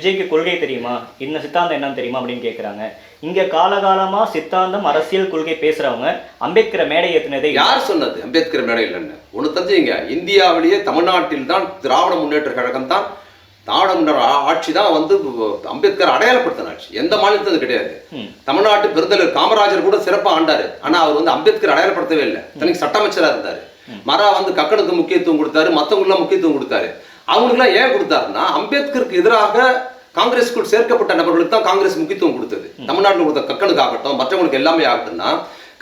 விஜய்க்கு கொள்கை தெரியுமா? இந்த சித்தாந்தம் என்னன்னு தெரியுமா அப்படின்னு கேட்குறாங்க இங்க காலகாலமா சித்தாந்தம் அரசியல் கொள்கை பேசுறவங்க அம்பேத்கரை மேடை இல்ல. யார் சொன்னது? அம்பேத்கர் மேடை இல்லைன்னு. ஒன்று தெரிஞ்சுங்க. இந்தியாவிலேயே தமிழ்நாட்டில் தான் திராவிட முன்னேற்ற கழகம் தான் திராவிட முன்னேற்ற ஆட்சி தான் வந்து அம்பேத்கர் அடையாளப்படுத்தின ஆட்சி. எந்த மாநிலத்தும் அது கிடையாது. தமிழ்நாட்டு பெருந்தலைவர் காமராஜர் கூட சிறப்பாக ஆண்டாரு. ஆனா அவர் வந்து அம்பேத்கர் அடையாளப்படுத்தவே இல்லை. தனக்கு சட்டமைச்சரா இருந்தாரு. மரா வந்து கக்கனுக்கு முக்கியத்துவம் கொடுத்தாரு மற்றவங்களுக்குலாம் முக்கியத்துவம் கொடுத்தாரு. அவங்களுக்குலாம் ஏன் கொடுத்தாருன்னா அம்பேத்கருக்கு எதிராக காங்கிரஸ்க்குள் சேர்க்கப்பட்ட நபர்களுக்கு தான் காங்கிரஸ் முக்கியத்துவம் கொடுத்தது. தமிழ்நாட்டில் கொடுத்த கக்கனுக்கு ஆகட்டும் மற்றவங்களுக்கு எல்லாமே ஆகட்டும்னா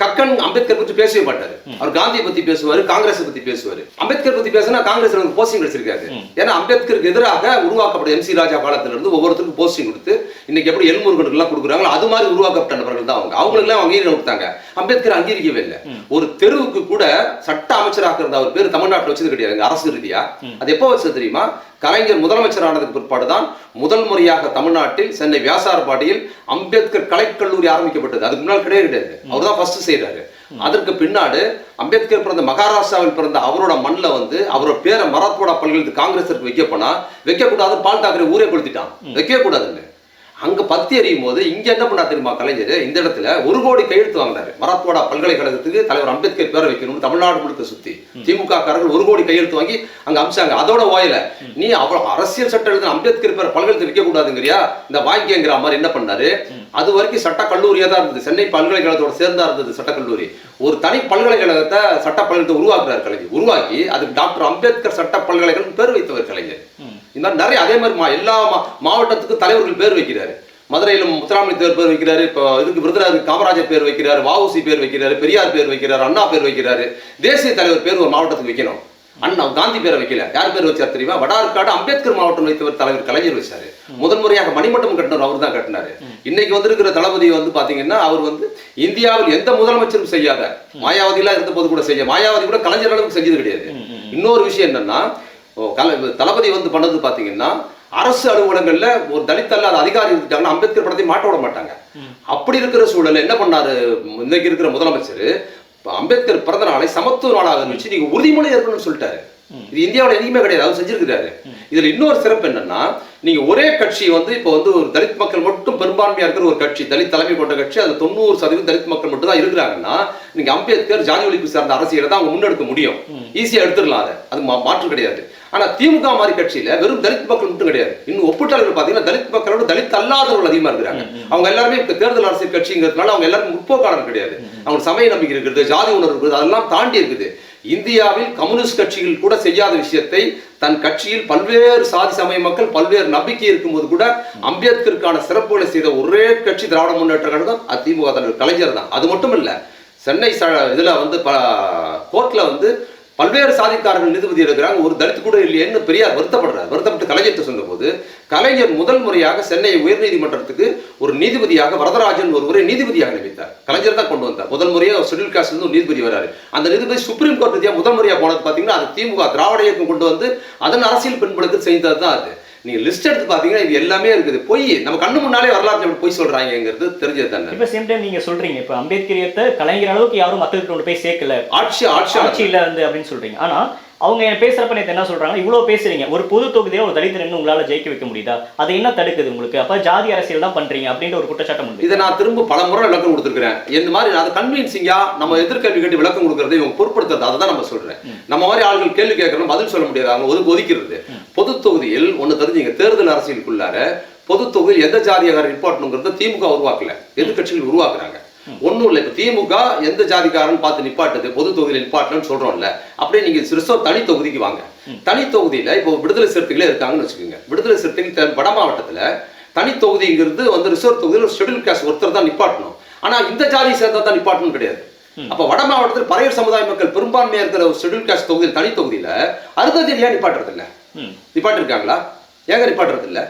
கக்கன் அம்பேத்கர் பத்தி பேசவே மாட்டாரு. அவர் காந்தியை பத்தி பேசுவாரு காங்கிரஸ் பத்தி பேசுவாரு. அம்பேத்கர் பத்தி பேசினா காங்கிரஸ் போஸ்டிங் கிடைச்சிருக்காரு ஏன்னா அம்பேத்கருக்கு எதிராக உருவாக்கப்பட்ட எம் சி ராஜா காலத்துல இருந்து ஒவ்வொருத்தருக்கும் போஸ்டிங் கொடுத்து இன்னைக்கு எப்படி எல்முருகனுக்கு எல்லாம் கொடுக்குறாங்களோ அது மாதிரி உருவாக்கப்பட்ட நபர்கள் தான் அவங்க. அவங்களுக்கு எல்லாம் அங்கீகாரம் கொடுத்தாங்க. அம்பேத்கர் அங்கீகரிக்கவே இல்லை. ஒரு தெருவுக்கு கூட சட்ட அமைச்சராக இருந்த அவர் பேர் தமிழ்நாட்டில் வச்சது கிடையாதுங்க அரசு ரீதியா. அது எப்போ வச்சது தெரியுமா? கலைஞர் முதலமைச்சர் ஆனதுக்கு பிற்பாடு தான் முதல் முறையாக தமிழ்நாட்டில் சென்னை வியாசார்பாடியில் அம்பேத்கர் கலைக்கல்லூரி ஆரம்பிக்கப்பட்டது. அதுக்கு முன்னால் கிடையாது கிடையாது அவர் தான் ஃபர்ஸ்ட் செய்யறாரு அதற்கு பின்னாடு அம்பேத்கர் பிறந்த மகாராஷ்டிராவில் பிறந்த அவரோட மண்ணில் வந்து அவரோட பேரை மராத்வாடா பல்கலைக்கழகத்துக்கு காங்கிரஸிற்கு வைக்க போனா வைக்கக்கூடாது பால் தாக்கரே ஊரே கொளுத்திட்டான். வைக்கவே கூடாதுன்னு. அங்க பத்தி எறியும் போது இங்க என்ன பண்ணா தெரியுமா கலைஞர்? இந்த இடத்துல ஒரு கோடி கையெழுத்து வாங்கினாரு. மராத்வாடா பல்கலைக்கழகத்துக்கு தலைவர் அம்பேத்கர் பேரை வைக்கணும்னு தமிழ்நாடு முழுக்க சுத்தி திமுக காரர்கள் ஒரு கோடி கையெழுத்து வாங்கி அங்க அமிச்சாங்க. அதோட ஓயல நீ அவ்வளவு அரசியல் சட்டம் எழுதின அம்பேத்கர் பேரை பல்கலைக்கழகத்தில் வைக்க கூடாதுங்கிறியா? இந்த வாங்கிங்கிற மாதிரி என்ன பண்ணாரு? அது வரைக்கும் சட்ட கல்லூரியா தான் இருந்தது. சென்னை பல்கலைக்கழகத்தோட சேர்ந்தா இருந்தது சட்டக்கல்லூரி. ஒரு தனி பல்கலைக்கழகத்தை சட்ட பல்கலைக்கழகத்தை உருவாக்குறாரு கலைஞர். உருவாக்கி அதுக்கு டாக்டர் அம்பேத்கர் சட்ட பல்கலைக்கழகம் பேர் வைத்தவர் கலைஞர். இந்த மாதிரி நிறைய அதே மாதிரி மா- எல்லா மாவட்டத்துக்கும் தலைவர்கள் பேர் வைக்கிறாரு. மதுரையில முத்துராமலிங்கர் பேர் வைக்கிறாரு இப்போ இதுக்கு விருதுநகருக்கு காமராஜர் பேர் வைக்கிறாரு வஉசி பேர் வைக்கிறாரு பெரியார் பேர் வைக்கிறாரு அண்ணா பேர் வைக்கிறாரு. தேசிய தலைவர் பேர் ஒரு மாவட்டத்துக்கு வைக்கணும். அண்ணா காந்தி பேரை வைக்கல. யார் பேர் வச்சார் தெரியுமா? வடார்காடு அம்பேத்கர் மாவட்டம் வைத்தவர் தலைவர் கலைஞர் வச்சாரு. முதன் முறையாக மணிமண்டபம் கட்டினவர் அவர் தான் கட்டினாரு. இன்னைக்கு வந்திருக்கிற தளபதி வந்து பாத்தீங்கன்னா அவர் வந்து இந்தியாவில் எந்த முதலமைச்சரும் செய்யாத மாயாவதிலாம் இருந்த போது கூட செய்ய மாயாவதி கூட கலைஞர் அளவுக்கு செஞ்சது கிடையாது. இன்னொரு விஷயம் என்னன்னா கல- தளபதி வந்து பண்ணது பாத்தீங்கன்னா அரசு அலுவலகங்கள்ல ஒரு தலித் அல்லாத அதிகாரி இருந்துட்டாங்கன்னா அம்பேத்கர் படத்தை மாட்ட விட மாட்டாங்க. அப்படி இருக்கிற சூழல்ல என்ன பண்ணாரு? இன்னைக்கு இருக்கிற முதலமைச்சர் அம்பேத்கர் பிறந்த நாளை சமத்துவ நாளாக வச்சு நீங்க உறுதிமொழி ஏற்கணும்னு சொல்லிட்டாரு. இது இந்தியாவுல எங்கேயுமே கிடையாது அவர் செஞ்சிருக்கிறாரு. இதுல இன்னொரு சிறப்பு என்னன்னா நீங்க ஒரே கட்சி வந்து இப்போ வந்து ஒரு தலித் மக்கள் மட்டும் பெரும்பான்மையா இருக்கிற ஒரு கட்சி தலித் தலைமை கொண்ட கட்சி அதுல தொண்ணூறு சதவீதம் தலித் மக்கள் மட்டும் தான் இருக்கிறாங்கன்னா நீங்க அம்பேத்கர் ஜாதி ஒழிப்பு சார்ந்த அரசியலை தான் அவங்க முன்னெடுக்க முடியும். ஈஸியா எடுத்துடலாம் அதை. அது மா- மாற்று கிடையாது. ஆனா திமுக மாதிரி கட்சியில வெறும் தலித் மக்கள் மட்டும் கிடையாது. இன்னும் ஒப்பிட்டாளர்கள் பாத்தீங்கன்னா தலித் மக்களோட தலித் அல்லாதவர்கள் அதிகமா இருக்கிறாங்க. அவங்க எல்லாருமே இப்ப தேர்தல் அரசியல் கட்சிங்கிறதுனால அவங்க எல்லாரும் முற்போக்காளர் கிடையாது. அவங்க சமய நம்பிக்கை இருக்கிறது ஜாதி உணர்வு இருக்குது அதெல்லாம் தாண்டி இருக்குது. இந்தியாவில் கம்யூனிஸ்ட் கட்சிகள் கூட செய்யாத விஷயத்தை தன் கட்சியில் பல்வேறு சாதி சமய மக்கள் பல்வேறு நம்பிக்கை இருக்கும்போது கூட அம்பேத்கருக்கான சிறப்புகளை செய்த ஒரே கட்சி திராவிட முன்னேற்ற கழகம் அது திமுக தலைவர் கலைஞர் தான். அது மட்டும் இல்ல சென்னை ச இதுல வந்து ப கோர்ட்ல வந்து பல்வேறு சாதிக்காரர்கள் நீதிபதி இருக்கிறாங்க. ஒரு தலித்து கூட இல்லையேன்னு பெரியார் வருத்தப்படுறார். வருத்தப்பட்டு கலைஞர்கிட்ட சொன்னபோது கலைஞர் முதல் முறையாக சென்னை உயர்நீதிமன்றத்துக்கு ஒரு நீதிபதியாக வரதராஜன் ஒருவரை நீதிபதியாக நியமித்தார். கலைஞர் தான் கொண்டு வந்தார். முதல் முறையாக ஷெட்யூல் காஸ்ட் இருந்து ஒரு நீதிபதி வராரு. அந்த நீதிபதி சுப்ரீம் கோர்ட் விதியா முதல் முறையாக போனது பார்த்தீங்கன்னா அது திமுக திராவிட இயக்கம் கொண்டு வந்து அதன் அரசியல் பின்புலத்தில் செய்தது தான் அது. நீங்க லிஸ்ட் எடுத்து பார்த்தீங்கன்னா இது எல்லாமே இருக்குது. பொய். நம்ம கண்ணு முன்னாலே வரலாற்று பொய் சொல்றாங்கிறது தெரிஞ்சது தானே. இப்ப சேம் டைம் நீங்க சொல்றீங்க. இப்ப அம்பேத்கரியத்தை கலைஞர் அளவுக்கு யாரும் மக்களுக்கு கொண்டு போய் சேர்க்கல. ஆட்சி ஆட்சி ஆட்சியில இருந்து அப்படின்னு சொல்றீங்க. ஆனா அவங்க பேசுறப்ப நேத்து என்ன சொல்றாங்க இவ்வளவு பேசுறீங்க. ஒரு பொது தொகுதியில ஒரு தலித் நின்று உங்களால ஜெயிக்க வைக்க முடியுதா? அது என்ன தடுக்குது உங்களுக்கு? அப்ப ஜாதி அரசியல் தான் பண்றீங்க அப்படின்ற ஒரு குற்றச்சாட்டம் உண்டு இதை நான் திரும்ப பல முறை விளக்கம் கொடுத்துருக்கிறேன். இந்த மாதிரி அதை கன்வீன்சிங்கா நம்ம எதிர்கல்வி கேட்டு விளக்கம் கொடுக்கறது இவங்க பொருட்படுத்துறது அதை தான் நம்ம சொல்றேன். நம்ம மாதிரி ஆளுகள் கேள்வி கேட்கறோம் பதில் சொல்ல முடியாது. அவங்க ஒதுக்கு ஒதுக்கிறது பொது தொகுதியில் ஒன்று தெரிஞ்சுங்க தேர்தல் அரசியலுக்குள்ளார பொது தொகுதியில் எந்த ஜாதியார் நிப்பாட்டணுங்கிறத திமுக உருவாக்கல. எதிர்க்கட்சிகள் உருவாக்குறாங்க. ஒண்ணும் இல்லை. இப்போ திமுக எந்த ஜாதிக்காரன் பார்த்து நிப்பாட்டுது? பொது தொகுதியில் நிப்பாட்டணும்னு சொல்றோம்ல. அப்படியே நீங்க ரிசர்வ் தனி தொகுதிக்கு வாங்க. தனி தொகுதியில இப்போ விடுதலை சிறுத்தைகளே இருக்காங்கன்னு வச்சுக்கோங்க. விடுதலை சிறுத்தைகள் வட மாவட்டத்துல தனி தொகுதிங்கிறது வந்து ரிசர்வ் தொகுதியில் ஒரு ஷெட்யூல் காஸ்ட் ஒருத்தர் தான் நிப்பாட்டணும். ஆனா இந்த ஜாதியை சேர்ந்தா தான் நிப்பாட்டணும் கிடையாது. அப்ப வட மாவட்டத்தில் பறையர் சமுதாய மக்கள் பெரும்பான்மையா இருக்கிற ஒரு ஷெட்யூல் காஸ்ட் தொகுதியில் தனி தொகுதியில அறுபத்தஞ்சு ஏன் நிப்பாட்டுறது இல்ல. நிப்பாட்டிருக்காங்களா? ஏங்க நிப்பாட்டுறது இல்ல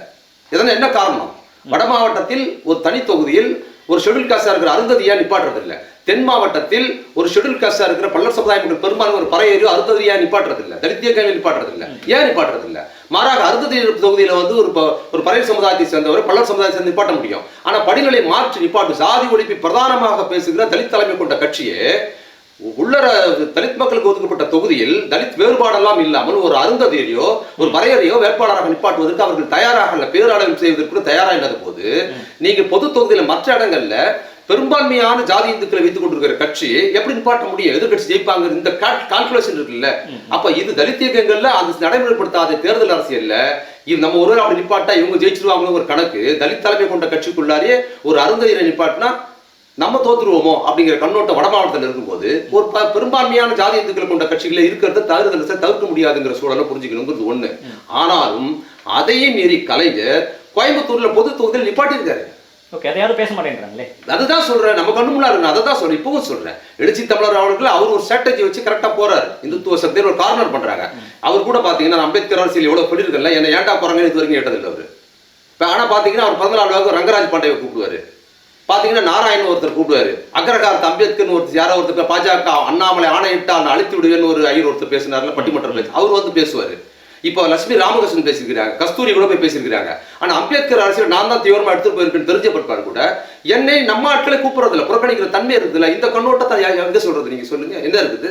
இதெல்லாம் என்ன காரணம்? வட மாவட்டத்தில் ஒரு தனி தொகுதியில் ஒரு ஷெட்யூல் காஸ்டா இருக்கிற அருந்ததி நிப்பாட்டுறது இல்ல தென் மாவட்டத்தில் ஒரு ஷெட்யூல் காஸ்டா இருக்கிற பல்லர் சமுதாய மக்கள் ஒரு பறையேறியோ அருந்ததியா நிப்பாட்டுறது இல்ல தலித்திய கல்வி நிப்பாட்டுறது இல்ல ஏன் நிப்பாட்டுறது இல்ல மாறாக அருந்ததி தொகுதியில வந்து ஒரு ப- ஒரு பறையர் சமுதாயத்தை சேர்ந்தவர் பல்லர் சமுதாயத்தை சேர்ந்து நிப்பாட்ட முடியும். ஆனா படிநிலை மாற்றி நிப்பாட்டு சாதி ஒழிப்பை பிரதானமாக பேசுகிற தலித் தலைமை கொண்ட கட்சியே உள்ளர தலித் மக்களுக்கு ஒதுக்கப்பட்ட தொகுதியில் தலித் வேறுபாடெல்லாம் இல்லாமல் ஒரு அருந்ததியோ ஒரு வரையறையோ வேட்பாளராக நிப்பாட்டுவதற்கு அவர்கள் தயாராக இல்லை பேரளவில் செய்வதற்கு கூட தயாரா இல்லாத போது நீங்க பொது தொகுதியில மற்ற இடங்கள்ல பெரும்பான்மையான ஜாதி இந்துக்களை வைத்துக் கொண்டிருக்கிற கட்சி எப்படி நிப்பாட்ட முடியும்? எதிர்கட்சி ஜெயிப்பாங்க இந்த கால்குலேஷன் இருக்குல்ல. அப்ப இது தலித் இயக்கங்கள்ல அந்த நடைமுறைப்படுத்தாத தேர்தல் அரசியல்ல இது நம்ம ஒருவர் அப்படி நிப்பாட்டா இவங்க ஜெயிச்சிருவாங்களோ ஒரு கணக்கு தலித் தலைமை கொண்ட கட்சிக்குள்ளாரே ஒரு அருந்ததியரை நிப்பாட்டினா நம்ம தோத்துருவோமோ அப்படிங்கிற கண்ணோட்டம் வட மாவட்டத்தில் இருக்கும்போது ஒரு பெரும்பான்மையான ஜாதி இந்துக்களை கொண்ட கட்சிகளை இருக்கிறத தகுதல் தவிர்க்க முடியாதுங்கிற சூழலை புரிஞ்சுக்கணுங்கிறது ஒண்ணு. ஆனாலும் அதையும் மீறி கலைஞர் கோயம்புத்தூர்ல பொது தொகுதியில் நிப்பாட்டியிருக்காரு. ஓகே அதையாவது பேச மாட்டேங்கிறாங்களே அதுதான் சொல்றேன். நம்ம கண்ணு முன்னாடி இருக்கு. அதை தான் சொல்றேன். இப்பவும் சொல்றேன். எழுச்சி தமிழர் அவர்கள் அவர் ஒரு ஸ்ட்ராட்டஜி வச்சு கரெக்டா போறாரு. இந்துத்துவ சக்தியில் ஒரு கார்னர் பண்றாங்க. அவர் கூட பாத்தீங்கன்னா அம்பேத்கர் அரசியல் எவ்வளவு சொல்லியிருக்கல என்ன ஏன்டா குரங்க இது வரைக்கும் கேட்டதில்லை அவரு. இப்ப ஆனா பாத்தீங்கன்னா அவர் பிறந்த நாள் ரங்கராஜ் பாண்டேவை கூப்பிடுவாரு. பாத்தீங்கன்னா நாராயணன் ஒருத்தர் கூப்பிடுவாரு. அக்ரகாரத் அம்பேத்கர்னு ஒருத்தர் யாரோ ஒருத்தர் பாஜக அண்ணாமலை ஆணையிட்டால் அழித்து விடுவேன்னு ஒரு ஐயர் ஒருத்தர் பேசினார்ல பட்டிமன்ற பேச்சு அவர் வந்து பேசுவாரு. இப்போ லட்சுமி ராமகிருஷ்ணன் பேசியிருக்கிறாங்க கஸ்தூரி கூட போய் பேசியிருக்கிறாங்க. ஆனா அம்பேத்கர் அரசியல் நான் தான் தீவிரமா எடுத்து போயிருக்கேன்னு தெரிஞ்ச பிற்பாடு கூட என்னை நம்ம ஆட்களை கூப்பிடுறதில்ல புறக்கணிக்கிற தன்மை இருக்குதுல்ல இந்த கண்ணோட்டத்தை எங்க சொல்றது? நீங்க சொல்லுங்க. என்ன இருக்குது.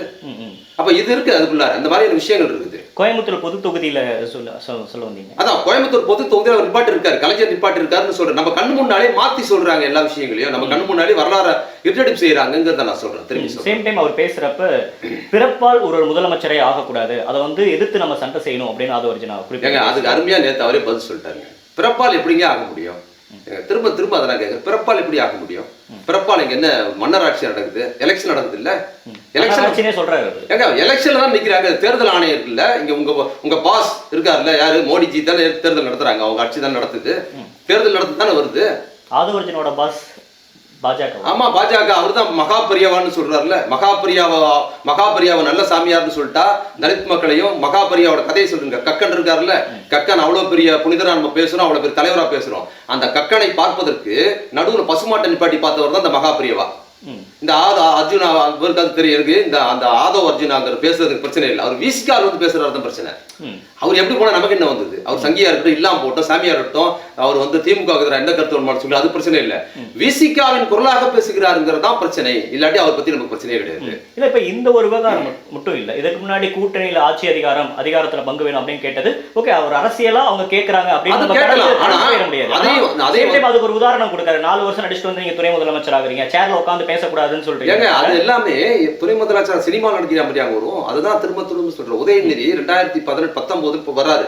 அப்ப இது இருக்கு அதுக்குள்ளார. அந்த மாதிரியான விஷயங்கள் இருக்குது கோயம்புத்தூர் பொது தொகுதியில சொல்ல சொல்ல வந்தீங்க. அதான் கோயம்புத்தூர் பொது தொகுதியில் அவர் நிப்பாட்டி இருக்காரு கலைஞர் நிப்பாட்டி இருக்காருன்னு சொல்றேன். நம்ம கண்ணு முன்னாலே மாத்தி சொல்றாங்க எல்லா விஷயங்களையும். நம்ம கண்ணு முன்னாலே வரலாறு இருட்டடிப்பு செய்யறாங்கிறத நான் சொல்றேன். திரும்பி சேம் டைம் அவர் பேசுறப்ப பிறப்பால் ஒரு முதலமைச்சரே ஆகக்கூடாது. அதை வந்து எதிர்த்து நம்ம சண்டை செய்யணும் அப்படின்னு அது ஒரு ஏங்க குறிப்பிட்ட அதுக்கு அருமையா நேத்து அவரே பதில் சொல்லிட்டாருங்க. பிறப்பால் எப்படிங்க ஆக முடியும்? திரும்ப திரும்ப அதை நான் கேட்குறேன் பிறப்பால் எப்படி ஆக முடியும்? பிறப்பால் இங்க என்ன மன்னராட்சி நடக்குது? எலெக்ஷன் நடக்குது இல்ல எலெக்ஷன் அவரு. ஏங்க எலெக்ஷன்ல தான் நிக்கிறாங்க. தேர்தல் ஆணையம் இருக்குல்ல இங்க உங்க உங்க பாஸ் இருக்காருல்ல யாரு? மோடிஜி தானே தேர்தல் நடத்துறாங்க. அவங்க ஆட்சி தான் நடத்துது. தேர்தல் நடத்து தானே வருது. ஆதவர்ஜனோட பாஸ் ஆமா பாஜக அவர் தான் மகாபரியாவான்னு சொல்றாருல. மகாபரியாவ மகாபரியாவை நல்ல சாமியார்னு சொல்லிட்டா தலித் மக்களையும் மகாபரியாவோட கதையை சொல்லுங்க. கக்கன் இருக்காருல்ல கக்கன் அவ்வளவு பெரிய புனிதரா நம்ம பேசுறோம் அவ்வளவு பெரிய தலைவரா பேசுறோம். அந்த கக்கனை பார்ப்பதற்கு நடுவுல பசுமாட்டை நிப்பாட்டி பார்த்தவர் தான் இந்த மகாபரியாவா. இந்த ஆத அர்ஜுனா இவருக்கு அது தெரியும். எனக்கு இந்த அந்த ஆதவ் அர்ஜுனாங்கிற பேசுறதுக்கு பிரச்சனை இல்லை. அவர் விசிகார் வந்து பேசுறது தான் பிரச்சனை. அவர் எப்படி போனா நமக்கு என்ன வந்தது? அவர் சங்கியா இருக்கட்டும் இல்லாம போட்டோம் சாமியா இருக்கட்டும் அவர் வந்து திமுக எந்த கருத்து வேணுமான்னு சொல்லி அது பிரச்சனை இல்ல. விசிகாவின் குரலாக பேசுகிறாருங்கிறது தான் பிரச்சனை. இல்லாட்டி அவர் பத்தி நமக்கு பிரச்சனையே கிடையாது. இல்ல இப்ப இந்த ஒரு விவகாரம் மட்- மட்டும் இல்ல. இதுக்கு முன்னாடி கூட்டணியில ஆட்சி அதிகாரம் அதிகாரத்துல பங்கு வேணும் அப்படின்னு கேட்டது ஓகே அவர் அரசியலா அவங்க கேக்குறாங்க அப்படின்னு அது time அதுக்கு ஒரு உதாரணம் கொடுக்காரு நாலு வருஷம் நடிச்சுட்டு வந்து நீங்க துணை முதலமைச்சர் ஆகுறீங்க சேர்ல உட்காந்து பேசக்கூடாதுன்னு சொல்றீங்க. ஏங்க அது எல்லாமே துணை முதலமைச்சர் சினிமா நடிக்கிற மாதிரியாக வரும். அதுதான் திரும்ப திரும்ப சொல்றேன் உதயநிதி ரெண்டாயிரத்தி பதினெட்டு பத்தொன்பது இப்போ வராரு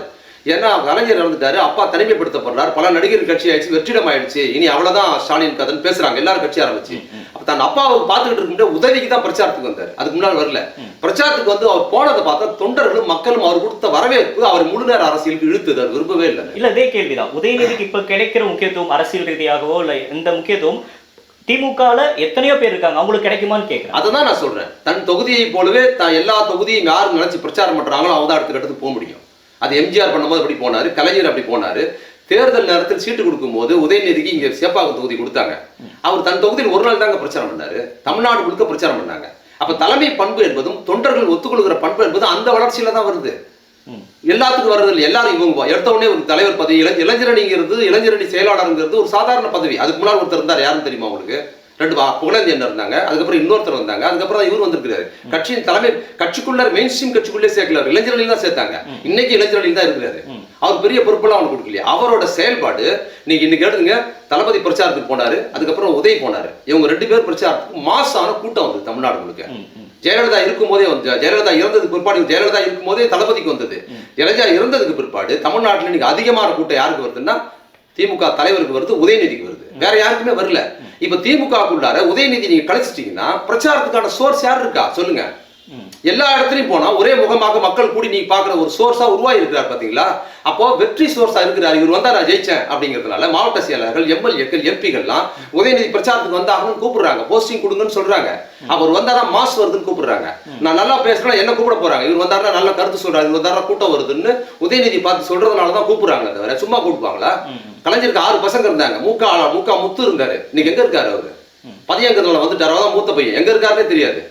ஏன்னா கலைஞர் இறந்துட்டாரு. அப்பா தனிமைப்படுத்தப்படுறாரு. பல நடிகர் கட்சி ஆயிடுச்சு வெற்றிடம் ஆயிடுச்சு. இனி அவ்வளவுதான் ஸ்டாலின் கதைன்னு பேசுறாங்க. எல்லாரும் கட்சி ஆரம்பிச்சு. அப்ப தன் அப்பாவை பார்த்துக்கிட்டு இருக்கும்போது உதவிக்கு தான் பிரச்சாரத்துக்கு வந்தார். அதுக்கு முன்னால் வரல. பிரச்சாரத்துக்கு வந்து அவர் போனதை பார்த்தா தொண்டர்களும் மக்களும் அவர் கொடுத்த வரவேற்பு அவர் முழு நேர அரசியலுக்கு இழுத்தது. அவர் விரும்பவே இல்லை இல்ல இதே கேள்விதான். உதயநிதிக்கு இப்ப கிடைக்கிற முக்கியத்துவம் அரசியல் ரீதியாகவோ இல்ல இந்த முக்கியத்துவம் திமுகல எத்தனையோ பேர் இருக்காங்க. அவங்களுக்கு கிடைக்குமான்னு கேக்குறேன் அதுதான் நான் சொல்றேன். தன் தொகுதியை போலவே தான் எல்லா தொகுதியும் யார் நினைச்சு பிரச்சாரம் பண்றாங்களோ அவங்க தான் அடுத்த கட்டத்துக்கு போக முடியும். அது எம்ஜிஆர் பண்ணும்போது அப்படி போனாரு கலைஞர் அப்படி போனாரு. தேர்தல் நேரத்தில் சீட்டு கொடுக்கும்போது உதயநிதிக்கு இங்க சேப்பாக்கம் தொகுதி கொடுத்தாங்க. அவர் தன் தொகுதியில் ஒரு நாள் தாங்க பிரச்சாரம் பண்ணாரு. தமிழ்நாடு முழுக்க பிரச்சாரம் பண்ணாங்க. அப்ப தலைமை பண்பு என்பதும் தொண்டர்கள் ஒத்துக்கொள்கிற பண்பு என்பதும் அந்த வளர்ச்சியில தான் வருது. எல்லாத்துக்கும் வர்றது இல்லை. எல்லாரும் இவங்க எடுத்த உடனே ஒரு தலைவர் பதவி இள இளைஞரணிங்கிறது இளைஞரணி செயலாளருங்கிறது ஒரு சாதாரண பதவி. அதுக்கு முன்னாடி ஒருத்தர் இருந்தார். யாருன்னு தெரியுமா உங்களுக்கு? ரெண்டு புகழேந்தி அண்ணன் இருந்தாங்க. அதுக்கப்புறம் இன்னொருத்தர் வந்தாங்க. அதுக்கப்புறம் இவர் வந்திருக்காரு கட்சியின் தலைமை கட்சிக்குள்ள மெயின் ஸ்ட்ரீம் கட்சிக்குள்ளே சேர்க்கல இளைஞரணியில் தான் சேர்த்தாங்க. இன்னைக்கு இளைஞரணியில் தான் இருக்கிறாரு. அவர் பெரிய பொறுப்பெல்லாம் அவனுக்கு கொடுக்கலையா. அவரோட செயல்பாடு நீங்க இன்னைக்கு எடுத்துங்க தளபதி பிரச்சாரத்துக்கு போனாரு. அதுக்கப்புறம் உதய் போனாரு. இவங்க ரெண்டு பேர் பிரச்சாரத்துக்கு மாசான கூட்டம் வந்து தமிழ்நாடு முழுக்க. ஜெயலலிதா இருக்கும்போதே வந்து ஜெயலலிதா இறந்ததுக்கு பிற்பாடு ஜெயலலிதா இருக்கும்போதே தளபதிக்கு வந்தது. ஜெயலலிதா இறந்ததுக்கு பிற்பாடு தமிழ்நாட்டில் இன்னைக்கு அதிகமான கூட்டம் யாருக்கு வருதுன்னா திமுக தலைவருக்கு வருது உதயநிதிக்கு வருது. வேற யாருக்குமே வரல. இப்ப திமுகக்குள்ளார உதயநிதி நீங்க கழிச்சிட்டீங்கன்னா பிரச்சாரத்துக்கான சோர்ஸ் யார் இருக்கா? சொல்லுங்க. எல்லா இடத்துலயும் போனா ஒரே முகமாக மக்கள் கூடி நீங்க பாக்குற ஒரு சோர்ஸா உருவாகி இருக்கிறார் பாத்தீங்களா அப்போ வெற்றி சோர்ஸா இருக்கிறார். இவர் வந்தா நான் ஜெயிச்சேன் அப்படிங்கிறதுனால மாவட்ட செயலாளர்கள் எம்எல்ஏக்கள் எம்பிகள்லாம் உதயநிதி பிரச்சாரத்துக்கு வந்தாகணும்னு கூப்பிடுறாங்க. போஸ்டிங் கொடுங்கன்னு சொல்றாங்க. அவர் வந்தாதான் மாஸ் வருதுன்னு கூப்பிடுறாங்க. நான் நல்லா பேசுறேன் என்ன கூப்பிட போறாங்க? இவர் வந்தாருன்னா நல்ல கருத்து சொல்றாரு. இவர் வந்தாருன்னா கூட்டம் வருதுன்னு உதயநிதி பார்த்து சொல்றதுனால தான் கூப்பிடுறாங்க தவிர சும்மா கூப்பிடுவாங்களா? கலைஞருக்கு ஆறு பசங்க இருந்தாங்க. மூக்கா மூக்கா முத்து இருந்தாரு. இன்னைக்கு எங்க இருக்காரு அவரு? பதியங்கத்துல வந்துட்டாரு. அவர்தான் மூத்த பையன். எங்க இருக்காருன்னே தெரியாது.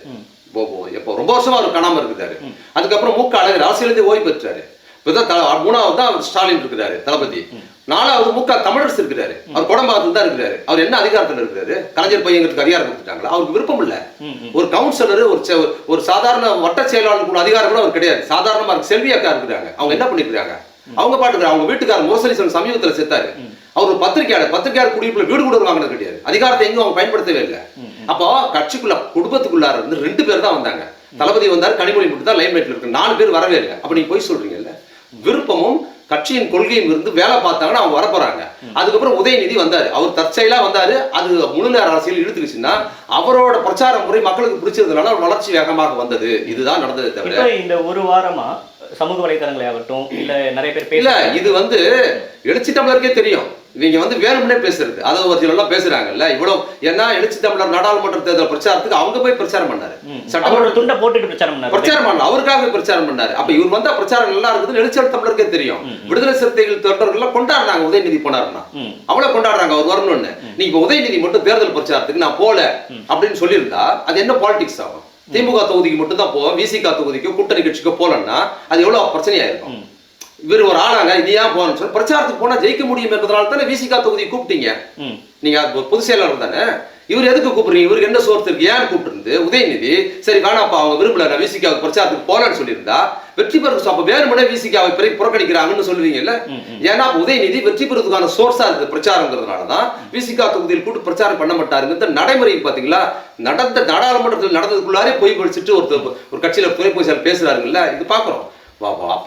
ம். போ- போ- இப்போ ரொம்ப வருஷமா அவர் காணாம இருக்கிறாரு அதுக்கப்புறம் மூக்க அழகர் அரசியலேருந்து ஓய்வு பெற்றாரு. இப்பதான் மூணாவது தான் ஸ்டாலின் இருக்கிறாரு தளபதி. நாலாவது முக தமிழரசு இருக்கிறாரு. அவர் குடம்பாகத்தில் தான் இருக்கிறாரு. அவர் என்ன அதிகாரத்துல இருக்கிறாரு? கலைஞர் பையங்களுக்கு அதிகாரம் கொடுத்துட்டாங்களா? அவருக்கு விருப்பம் இல்ல. ஒரு கவுன்சிலர் ஒரு ஒரு சாதாரண வட்ட செயலாளர் கூட அதிகாரம் கூட அவர் கிடையாது. சாதாரணமா இருக்கு செல்வி அக்கா இருக்கிறாங்க. அவங்க என்ன பண்ணிருக்காங்க அவங்க பாட்டுக்கு அவங்க வீட்டுக்காரர் மோசடி சொல்லி சமீபத்துல செத்தாரு. அவர் பத்திரிகையாளர் பத்திரிகையாளர் குடியிருப்புல வீடு கூட வாங்கினது கிடையாது. அதிகாரத்தை எங்கும் அவங்க பயன்படுத்தவே இல்லை. அப்போ கட்சிக்குள்ள குடும்பத்துக்குள்ளார இருந்து ரெண்டு பேர் தான் வந்தாங்க. தளபதி வந்தார் கனிமொழி மட்டும் தான் லைம்லைட்ல இருக்கு. நாலு பேர் வரவே இல்லை. அப்ப நீங்க போய் சொல்றீங்கல்ல? விருப்பமும் கட்சியின் கொள்கையும் இருந்து வேலை பார்த்தாங்கன்னா அவங்க வரப்போறாங்க. அதுக்கப்புறம் உதயநிதி வந்தாரு. அவர் தற்செயலா வந்தாரு. அது முழு நேர அரசியல் இழுத்துக்குச்சுன்னா அவரோட பிரச்சார முறை மக்களுக்கு பிடிச்சதுனால வளர்ச்சி வேகமாக வந்தது. இதுதான் நடந்தது தவிர இந்த ஒரு வாரமா சமூக வலைதளங்களை ஆகட்டும் இல்ல நிறைய பேர் இல்ல பேச இது வந்து எழுச்சி தமிழருக்கே தெரியும். இவங்க வந்து வேணும்னே பேசுறது. அதை ஒரு சில எல்லாம் பேசுறாங்கல்ல. இவ்வளவு ஏன்னா எழுச்சி தமிழர் நாடாளுமன்ற தேர்தல் பிரச்சாரத்துக்கு அவங்க போய் பிரச்சாரம் பண்ணாரு. சட்டமன்ற துண்டை போட்டுட்டு பிரச்சாரம் பண்ணாரு. பிரச்சாரம் பண்ணல. அவருக்காக பிரச்சாரம் பண்ணாரு. அப்ப இவர் வந்தா பிரச்சாரம் நல்லா இருக்குதுன்னு எழுச்சி தமிழருக்கே தெரியும். விடுதலை சிறுத்தைகள் தொண்டர்கள் கொண்டாடுறாங்க. உதயநிதி போனாருன்னா. அவ்வளவு கொண்டாடுறாங்க. அவர் வரணும்னு. நீங்க உதயநிதி மட்டும் தேர்தல் பிரச்சாரத்துக்கு நான் போல அப்படின்னு சொல்லியிருந்தா அது என்ன பாலிடிக்ஸ் ஆகும்? திமுக தொகுதிக்கு மட்டும் தான் போவோம் விசிக தொகுதிக்கோ கூட்டணி கட்சிக்கோ போலன்னா அது எவ்வளவு பிரச்சனையா இருக்கும் ம். இவர் ஒரு ஆளாங்க நீ ஏன் போகணும்னு சொல்லி பிரச்சாரத்துக்கு போனா ஜெயிக்க முடியும் என்பதனால தானே விசிகா தொகுதி கூப்பிட்டீங்க. நீங்க பொதுச் செயலாளர் தானே இவர் எதுக்கு கூப்பிடுறீங்க? இவருக்கு என்ன சோர்ஸ் இருக்கு? ஏன் கூப்பிட்டு உதயநிதி. சரி வேணாப்பா அவங்க விரும்பல நான் விசிகாவுக்கு பிரச்சாரத்துக்கு போலன்னு சொல்லியிருந்தா வெற்றி பெறதுக்கு அப்ப வேணுமனே விசிகாவை பிறகு புறக்கணிக்கிறாங்கன்னு சொல்லுவீங்கல்ல. ஏன்னா உதயநிதி வெற்றி பெறதுக்கான சோர்ஸா இருக்கு பிரச்சாரங்கிறதுனால தான் விசிகா தொகுதியில் கூட்டு பிரச்சாரம் பண்ண மாட்டாருங்கிறது நடைமுறை பாத்தீங்களா? நடந்த நாடாளுமன்றத்தில் நடந்ததுக்குள்ளாரே போய் படிச்சுட்டு ஒரு ஒரு கட்சியில துணை போய் பேசுறாருங்கல்ல? இது பாக்குறோம்.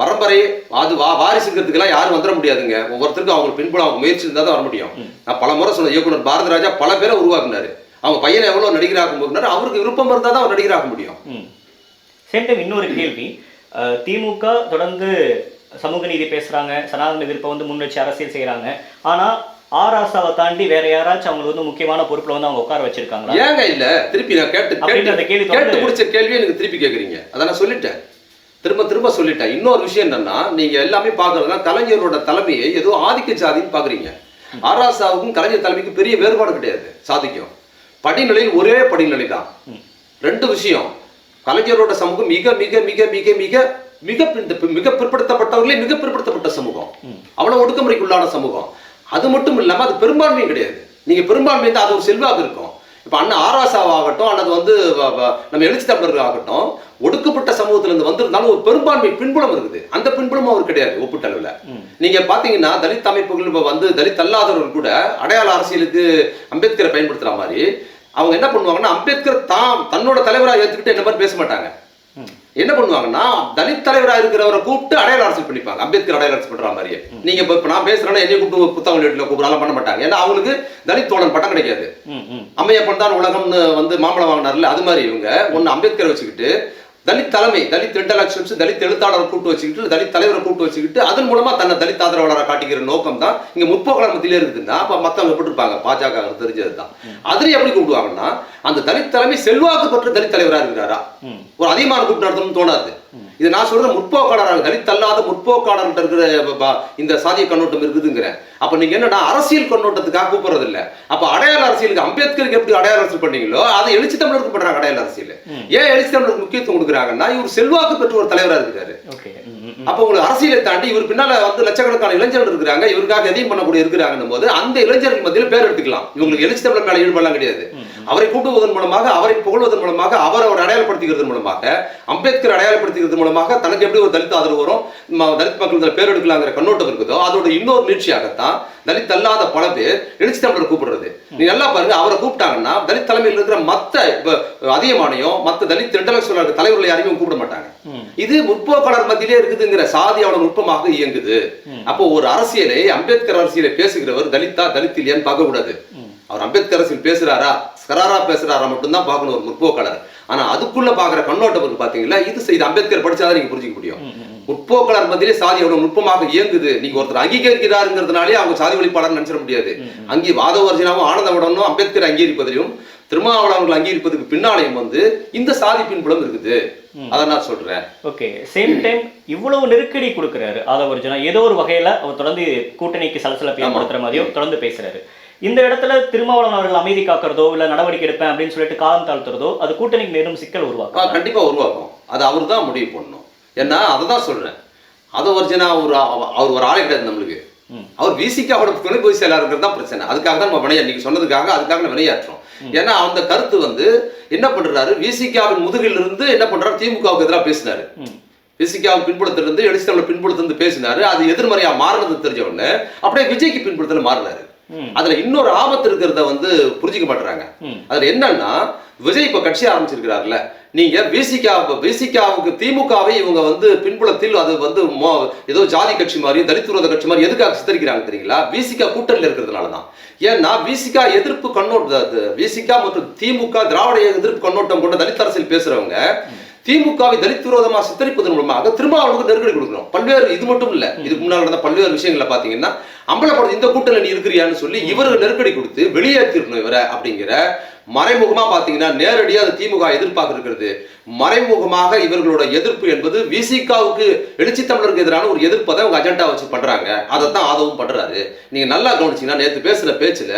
பரம்பரை அது வா வாரிசுங்கிறதுக்கெல்லாம் யாரும் வந்துட முடியாதுங்க. ஒவ்வொருத்தருக்கும் அவங்க பின்புலம் அவங்க முயற்சி இருந்தால் தான் வர முடியும். நான் பல முறை சொன்ன இயக்குனர் பாரதி ராஜா பல பேரை உருவாக்குனாரு. அவங்க பையனை எவ்வளவு நடிகராக போகிறாரு அவருக்கு விருப்பம் இருந்தால் தான் அவர் நடிகராக முடியும். சேம் டைம் இன்னொரு கேள்வி. திமுக தொடர்ந்து சமூக நீதி பேசுறாங்க சனாதன விருப்பம் வந்து முன் வச்சு அரசியல் செய்றாங்க. ஆனா ஆராசாவை தாண்டி வேற யாராச்சும் அவங்க வந்து முக்கியமான பொறுப்புல வந்து அவங்க உட்கார வச்சிருக்காங்களா? ஏங்க இல்ல திருப்பி நான் கேட்டு அப்படின்ற அந்த கேள்வி கேட்டு கேட்டு முடிச்ச கேள்வியை எனக்கு திருப்பி கேக்குறீங்க. அதை நான் சொல்லிட்டேன். திரும்ப திரும்ப சொல்லிட்டேன். இன்னொரு விஷயம் என்னன்னா நீங்க எல்லாமே பாக்குறதுனா கலைஞரோட தலைமையை ஏதோ ஆதிக்க சாதின்னு பாக்குறீங்க ஆராசாவுக்கும் கலைஞர் தலைமைக்கும் பெரிய வேறுபாடு கிடையாது. சாதிக்கும். படிநிலையில் ஒரே படிநிலை தான். ரெண்டு விஷயம் கலைஞரோட சமூகம் மிக மிக மிக மிக மிக மிக மிக பிற்படுத்தப்பட்டவர்களே மிக பிற்படுத்தப்பட்ட சமூகம். அவ்வளவு ஒடுக்குமுறைக்குள்ளான சமூகம். அது மட்டும் இல்லாம அது பெரும்பான்மையும் கிடையாது. நீங்க பெரும்பான்மை தான் அது ஒரு செல்வாக்கு இருக்கும். இப்ப அண்ணன் ஆராசாவாகட்டும் அல்லது வந்து நம்ம எழுச்சி தமிழர்கள் ஆகட்டும் ஒடுக்கப்பட்ட சமூகத்துல இருந்து வந்திருந்தாலும் ஒரு பெரும்பான்மை பின்புலம் இருக்குது. அந்த பின்புலம் அவர் கிடையாது ஒப்பீட்டளவுல. நீங்க பாத்தீங்கன்னா தலித் அமைப்புகள் இப்ப வந்து தலித் அல்லாதவர்கள் கூட அடையாள அரசியலுக்கு அம்பேத்கரை பயன்படுத்துற மாதிரி அவங்க என்ன பண்ணுவாங்கன்னா அம்பேத்கர் தான் தன்னோட தலைவரா ஏத்துக்கிட்டு என்ன மாதிரி பேச மாட்டாங்க. என்ன பண்ணுவாங்கன்னா தலித் தலைவரா இருக்கிறவரை கூப்பிட்டு அடையாள அரசியல் பண்ணிப்பாங்க. அம்பேத்கர் அடையாள அரசியல் பண்ற மாதிரியே. நீங்க இப்ப நான் பேசுறேன்னா என்னைய கூப்பிட்டு புத்தகம் வீட்டுல கூப்பிடலாம் பண்ண மாட்டாங்க. ஏன்னா அவங்களுக்கு தலித் தோழன் பட்டம் கிடைக்காது. அம்மையப்பன் தான் உலகம்னு வந்து மாம்பழம் வாங்கினார்ல அது மாதிரி இவங்க ஒன்னு அம்பேத்கர் வச்சுக்கிட்டு தலித் தலைமை தலித் இன்டலெக்சுவல்ஸ் தலித் எழுத்தாளரை கூப்பிட்டு வச்சுக்கிட்டு தலித் தலைவரை கூப்பிட்டு வச்சுக்கிட்டு அதன் மூலமா தன்னை தலித் ஆதரவாளரை காட்டிக்கிற நோக்கம் தான் இங்க முற்போக்காளர் மத்தியிலே இருக்குதுன்னா அப்ப மத்தவங்க எப்படி இருப்பாங்க பாஜக தெரிஞ்சது தான் அதுல எப்படி கூப்பிடுவாங்கன்னா அந்த தலித் தலைமை செல்வாக்கு பெற்ற தலித் தலைவரா இருக்கிறாரா. ஒரு அதிகமான கூப்பிட்டு நடத்தணும்னு தோணாது. இது நான் சொல்றது முற்போக்காளராக தலித் அல்லாத இருக்கிற ப- இந்த சாதிய கண்ணோட்டம் இருக்குதுங்கிறேன் அப்ப நீங்க என்னன்னா அரசியல் கண்ணோட்டத்துக்காக கூப்பிடுறது இல்ல அப்ப அடையாள அரசியலுக்கு அம்பேத்கருக்கு எப்படி அடையாள அரசியல் பண்ணீங்களோ அதை எழுச்சி தமிழருக்கு பண்றாங்க அடையாள அரசியல். ஏன் எழுச்சி தமிழருக்கு முக்கியத்துவம் கொடுக்குறாங்கன்னா இவர் செல்வாக்கு பெற்ற ஒரு தலைவரா இருக்கிறாரு. அப்ப உங்களுக்கு அரசியலை தாண்டி இவர் பின்னால வந்து லட்சக்கணக்கான இளைஞர்கள் இருக்கிறாங்க இவருக்காக எதையும் பண்ணக்கூடிய இருக்கிறாங்கன்னும் போது அந்த இளைஞர்கள் மத்தியில் பேர் எடுத்துக்கலாம். இவங்களுக்கு எழுச்சி தமிழர் மேல ஈடுபடலாம் கிடையாது. அவரை கூட்டுவதன் மூலமாக அவரை புகழ்வதன் மூலமாக அவரை ஒரு அடையாளப்படுத்திக்கிறது மூலமாக அம்பேத்கர் அடையாளப்படுத்திக்கிறது மூலமாக தனக்கு எப்படி ஒரு தலித் ஆதரவு வரும்? தலித் மக்கள் இதுல பேர் எடுக்கலாங்கிற கண்ணோட்டம் இருக்குதோ அதோட இன்னொரு நீட்சியாகத்தான் தலித் அல்லாத பல பேர் எழுச்சி தமிழர் கூப்பிடுறது. நீ நல்லா பாருங்க அவரை கூப்பிட்டாங்கன்னா தலித் தலைமையில் இருக்கிற மத்த அதிகமானையும் மத்த தலித் இன்டலெக்சுவல் தலைவர்களை யாரையும் கூப்பிட மாட்டாங்க. இது முற்போக்காளர் மத்தியிலே இருக்குதுங்கிற சாதி அவ்வளவு நுட்பமாக இயங்குது. அப்போ ஒரு அரசியலை அம்பேத்கர் அரசியலை பேசுகிறவர் தலித்தா தலித் இல்லையான்னு பார்க்க கூடாது அவர் அம்பேத்கர் அரசியல் பேசுறாரா? ஸ்கராரா பேசுறாரா மட்டும்தான் பார்க்கணும் ஒரு முற்போக்காளர். ஆனா அதுக்குள்ள பாக்குற கண்ணோட்டம் இருக்கு பாத்தீங்களா? இது செய்து அம்பேத்கர் படிச்சாதான் நீங்க புரிஞ்சுக்க முடியும். முற்போக்காளர் மத்தியிலே சாதி எவ்வளவு நுட்பமாக இயங்குது நீங்க ஒருத்தர் அங்கீகரிக்கிறாருங்கிறதுனாலே அவங்க சாதி வெளிப்பாளர் நினைச்சிட முடியாது. அங்கே வாதவர்ஜனாவும் ஆனந்தவுடனும் அம்பேத்கர் அங்கீகரிப்பதிலும் திருமாவளவன் அவர்கள் அங்கீகரிப்பதற்கு பின்னாலையும் வந்து இந்த சாதி பின்புலம் இருக்குது. அதை நான் சொல்றேன். ஓகே. சேம் டைம் இவ்வளவு நெருக்கடி கொடுக்குறாரு ஆதவர்ஜனா. ஏதோ ஒரு வகையில அவர் தொடர்ந்து கூட்டணிக்கு சலசலப்பு ஏற்படுத்துற மாதிரியோ தொடர்ந்து பேசுறாரு. இந்த இடத்துல திருமாவளவன் அவர்கள் அமைதி காக்கிறதோ இல்ல நடவடிக்கை எடுப்பேன் அப்படின்னு சொல்லிட்டு காலம் தாழ்த்துறதோ அது கூட்டணிக்கு மேலும் சிக்கல் உருவாக்கும். கண்டிப்பா உருவாக்கும். அது அவர் தான் முடிவு பண்ணணும். ஏன்னா அதை தான் சொல்றேன். அதை ஒரிஜினா ஒரு அவ- அவர் ஒரு ஆளே கிடையாது நம்மளுக்கு. அவர் விசிகாவோட துணை பொதுச் செயலாளர்கள் தான் பிரச்சனை. அதுக்காக தான் நம்ம வினையா நீங்க சொன்னதுக்காக அதுக்காக நம்ம வினையாற்றோம். ஏன்னா அந்த கருத்து வந்து என்ன பண்றாரு? விசிகாவின் முதுகில் இருந்து என்ன பண்றாரு? திமுகவுக்கு எதிராக பேசினாரு. விசிகாவின் பின்புலத்திலிருந்து எழுச்சித்தமிழ் பின்புலத்திலிருந்து பேசினாரு. அது எதிர்மறையா மாறினது தெரிஞ்ச உடனே அப்படியே விஜய்க்கு பின்புலத்துல மாறினாரு. அதுல இன்னொரு ஆபத்து இருக்கிறத வந்து புரிஞ்சுக்க மாட்டேறாங்க. அதுல என்னன்னா விஜய் இப்ப கட்சி ஆரம்பிச்சிருக்கிறாருல்ல நீங்க விசிகா விசிகாவுக்கு திமுகவை இவங்க வந்து பின்புலத்தில் அது வந்து ஏதோ ஜாதி கட்சி மாதிரி தலித் விரோத கட்சி மாதிரி எதுக்காக சித்தரிக்கிறாங்க தெரியுங்களா? விசிகா கூட்டணியில் இருக்கிறதுனால தான். ஏன்னா விசிகா எதிர்ப்பு கண்ணோட்டம் விசிகா மற்றும் திமுக திராவிட எதிர்ப்பு கண்ணோட்டம் கொண்ட தலித் அரசியல் பேசுறவங்க திமுகவை தலித் விரோதமாக சித்தரிப்பதன் மூலமாக திருமாவளவுக்கு நெருக்கடி கொடுக்கணும் பல்வேறு இது மட்டும் இல்ல. இதுக்கு முன்னால் நடந்த பல்வேறு விஷயங்களை பாத்தீங்கன்னா அம்பலப்படம் இந்த கூட்டணி நீ இருக்கிறியான்னு சொல்லி இவருக்கு நெருக்கடி கொடுத்து வெளியேற்றிடணும் இவரை அப்படிங்கிற மறைமுகமா பாத்தீங்கன்னா நேரடியா அது திமுக எதிர்ப்பாக இருக்கிறது. மறைமுகமாக இவர்களோட எதிர்ப்பு என்பது விசிகாவுக்கு எழுச்சி தமிழருக்கு எதிரான ஒரு எதிர்ப்பை தான் அவங்க அஜெண்டா வச்சு பண்றாங்க. அதை தான் ஆதவும் பண்றாரு. நீங்க நல்லா கவனிச்சீங்கன்னா நேத்து பேசுற பேச்சுல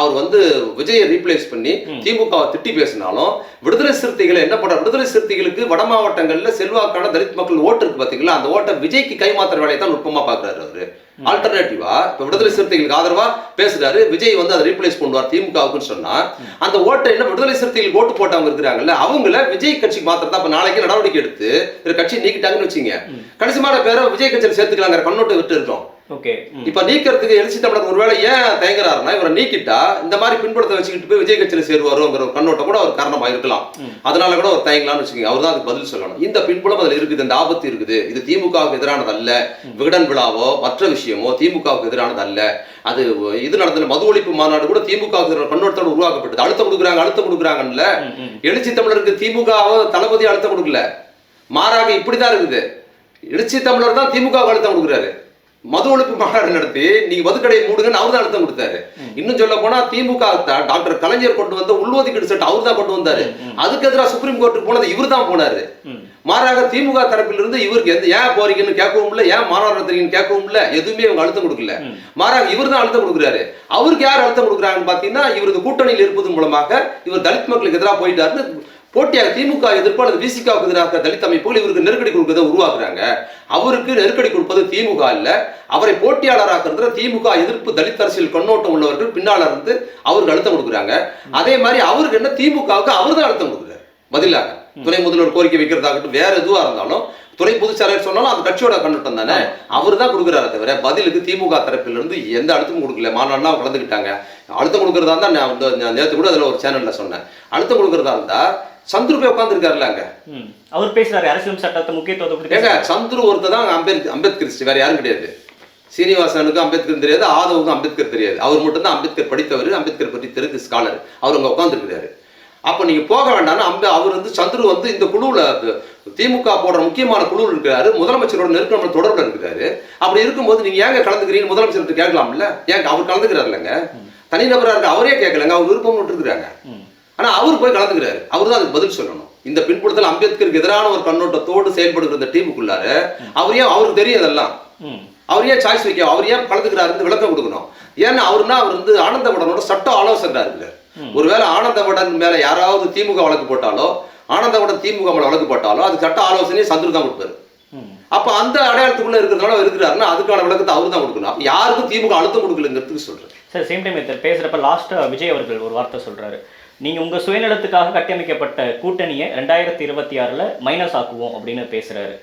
அவர் வந்து விஜயை ரீப்ளேஸ் பண்ணி திமுகவை திட்டி பேசினாலும் விடுதலை சிறுத்தைகளை என்ன பண்ற விடுதலை சிறுத்தைகளுக்கு வட மாவட்டங்கள்ல செல்வாக்கான தலித் மக்கள் ஓட்டு இருக்கு பாத்தீங்களா? அந்த ஓட்டை விஜய்க்கு கைமாத்துற வேலையை தான் நுட்பமா பாக்குறாரு அவரு. ஆல்டர்னேட்டிவா இப்ப விடுதலை சிறுத்தைகளுக்கு ஆதரவா பேசுறாரு. விஜய் வந்து அதை ரீப்ளேஸ் பண்ணுவார் திமுகவுக்குன்னு சொன்னா அந்த ஓட்டை என்ன விடுதலை சிறுத்தைகளுக்கு ஓட்டு போட்டவங்க இருக்கிறாங்கல்ல அவங்கள விஜய் கட்சிக்கு மாத்திரதான் இப்ப நாளைக்கு நடவடிக்கை எடுத்து கட்சி நீக்கிட்டாங்கன்னு வச்சுங்க கணிசமான பேரை விஜய் கட்சியில் சேர்த்துக்கலாங்கிற கண்ணோட்டம் விட்டு இருக்கோம் ஓகே. இப்ப நீக்கிறதுக்கு எழுச்சி தமிழர் ஒருவேளை ஏன் தயங்குறாருன்னா இவரை நீக்கிட்டா இந்த மாதிரி பின்புலத்தை வச்சுக்கிட்டு போய் விஜய் கட்சியில சேருவாருங்கிற ஒரு கண்ணோட்டம் கூட ஒரு காரணமா இருக்கலாம். அதனால கூட ஒரு தயங்கலாம்னு வச்சுக்கோங்க. அவர் தான் அதுக்கு பதில் சொல்லணும். இந்த பின்புலம் அதுல இருக்குது இந்த ஆபத்து இருக்குது. இது திமுகவுக்கு எதிரானது அல்ல. விகடன் விழாவோ மற்ற விஷயமோ திமுகவுக்கு எதிரானது அல்ல. அது இது நடந்த மது ஒழிப்பு மாநாடு கூட திமுகவுக்கு எதிரான கண்ணோட்டத்தோட உருவாக்கப்பட்டது. அழுத்தம் கொடுக்குறாங்க அழுத்தம் கொடுக்குறாங்கல்ல. எழுச்சி தமிழருக்கு திமுகவோ தளபதி அழுத்தம் கொடுக்கல. மாறாக இப்படிதான் இருக்குது. எழுச்சி தமிழர் தான் திமுக அழுத்தம் கொடுக்குறாரு. மது ஒழிப்பு மாநாடு நடத்தி நீங்க மதுக்கடையை மூடுங்கன்னு அவர் தான் அழுத்தம் கொடுத்தாரு. இன்னும் சொல்ல போனா திமுக த- டாக்டர் கலைஞர் கொண்டு வந்த உள்ஒதுக்கீடு சட்டம் அவர் தான் கொண்டு வந்தாரு. அதுக்கு எதிராக சுப்ரீம் கோர்ட்டுக்கு போனது இவர் தான் போனாரு. மாறாக திமுக தரப்பிலிருந்து இவருக்கு எந்த ஏன் போறீங்கன்னு கேட்கவும் இல்ல ஏன் மாநாடு நடத்துறீங்கன்னு கேட்கவும் இல்ல எதுவுமே இவங்க அழுத்தம் கொடுக்கல. மாறாக இவர் தான் அழுத்தம் கொடுக்குறாரு. அவருக்கு யார் அழுத்தம் கொடுக்குறாங்கன்னு பாத்தீங்கன்னா இவருக்கு கூட்டணியில் இருப்பதன் மூலமாக இவர் தலித் மக்களுக்கு எதிராக போயிட்டாருன்னு போட்டியாக திமுக எதிர்ப்பு அல்லது விசிகாவுக்கு எதிராக தலித் அமைப்புகள் இவருக்கு நெருக்கடி கொடுக்கறதை உருவாக்குறாங்க. அவருக்கு நெருக்கடி கொடுப்பது திமுக இல்ல அவரை போட்டியாளராக்குறதுல திமுக எதிர்ப்பு தலித் அரசியல் கண்ணோட்டம் உள்ளவர்கள் பின்னால இருந்து அவருக்கு அழுத்தம் கொடுக்குறாங்க. அதே மாதிரி அவருக்கு என்ன திமுகவுக்கு அவர் தான் அழுத்தம் கொடுக்குறாரு. பதிலாக துணை முதல்வர் கோரிக்கை வைக்கிறதாகட்டும் வேற எதுவா இருந்தாலும் துணை பொதுச்செயலாளர் சொன்னாலும் அந்த கட்சியோட கண்ணோட்டம் தானே? அவர் தான் கொடுக்குறாரு தவிர பதிலுக்கு திமுக தரப்பிலிருந்து இருந்து எந்த அழுத்தமும் கொடுக்கல. மாநாடுலாம் கலந்துக்கிட்டாங்க. அழுத்தம் கொடுக்கறதா இருந்தா நான் வந்து கூட அதுல ஒரு சேனல்ல சொன்னேன். அழுத்தம் கொடுக்கறதா இருந்தா சந்துரு போய் உட்காந்துருக்காருல்ல அங்க. அவர் பேசுறாரு அரசியல் சட்டத்தை முக்கியத்துவத்தை ஏங்க. சந்துரு ஒருத்தர் தான் அம்பேத் அம்பேத்கரிஸ்ட் வேற யாரும் கிடையாது. சீனிவாசனுக்கு அம்பேத்கர் தெரியாது ஆதவுக்கும் அம்பேத்கர் தெரியாது. அவர் மட்டும் தான் அம்பேத்கர் படித்தவர் அம்பேத்கர் பற்றி தெரிஞ்ச ஸ்காலர் அவர் அங்க உட்காந்துருக்கிறாரு அப்ப நீங்க போக வேண்டாம்னு அம்ப அவர் வந்து சந்துரு வந்து இந்த குழுவுல திமுக போடுற முக்கியமான குழுவில் இருக்கிறாரு முதலமைச்சரோட நெருக்கமான தொடர்புல இருக்கிறாரு. அப்படி இருக்கும்போது நீங்க ஏங்க கலந்துக்கிறீங்க முதலமைச்சர்கிட்ட கேட்கலாம்ல? ஏங்க அவர் கலந்துக்கிறாரு இல்லைங்க தனிநபரா இருக்கு அவரே கேட்கலங்க அவர் விருப்பம் இருக்கிறாங்க ம். ஆனா அவர் போய் கலந்துக்கிறாரு. அவர் தான் அதுக்கு பதில் சொல்லணும். இந்த பின்புலத்தில் அம்பேத்கருக்கு எதிரான ஒரு கண்ணோட்டத்தோடு செயல்படுகிற இந்த டீமுக்குள்ளார அவர் ஏன் அவருக்கு தெரியும் அதெல்லாம். அவர் ஏன் சாய்ஸ் வைக்க அவர் ஏன் கலந்துக்கிறாரு விளக்கம் கொடுக்கணும். ஏன்னா அவருன்னா அவர் வந்து ஆனந்தவடனோட சட்ட ஆலோசகரா இருக்கிறார் ஒருவேளை ஆனந்தவடன் மேல யாராவது திமுக வழக்கு போட்டாலோ ஆனந்தவடன் திமுக மேல வழக்கு போட்டாலோ அது சட்ட ஆலோசனையை சந்துரு தான் கொடுப்பாரு. அப்ப அந்த அடையாளத்துக்குள்ள இருக்கிறதுனால இருக்கிறாருன்னா அதுக்கான விளக்கத்தை அவர் தான் கொடுக்கணும். அப்ப யாருக்கும் திமுக அழுத்தம் கொடுக்கலங்கிறதுக்கு சொல்றேன். சார் சேம் டைம் பேசுறப்ப லாஸ்டா விஜய் அவர்கள் ஒரு வார்த்தை சொல்றாரு. நீங்க உங்க சுயநலத்துக்காக கட்டமைக்கப்பட்ட கூட்டணியை ரெண்டாயிரத்தி இருபத்தி ஆறுல மைனஸ் ஆக்குவோம் அப்படின்னு பேசுறாரு.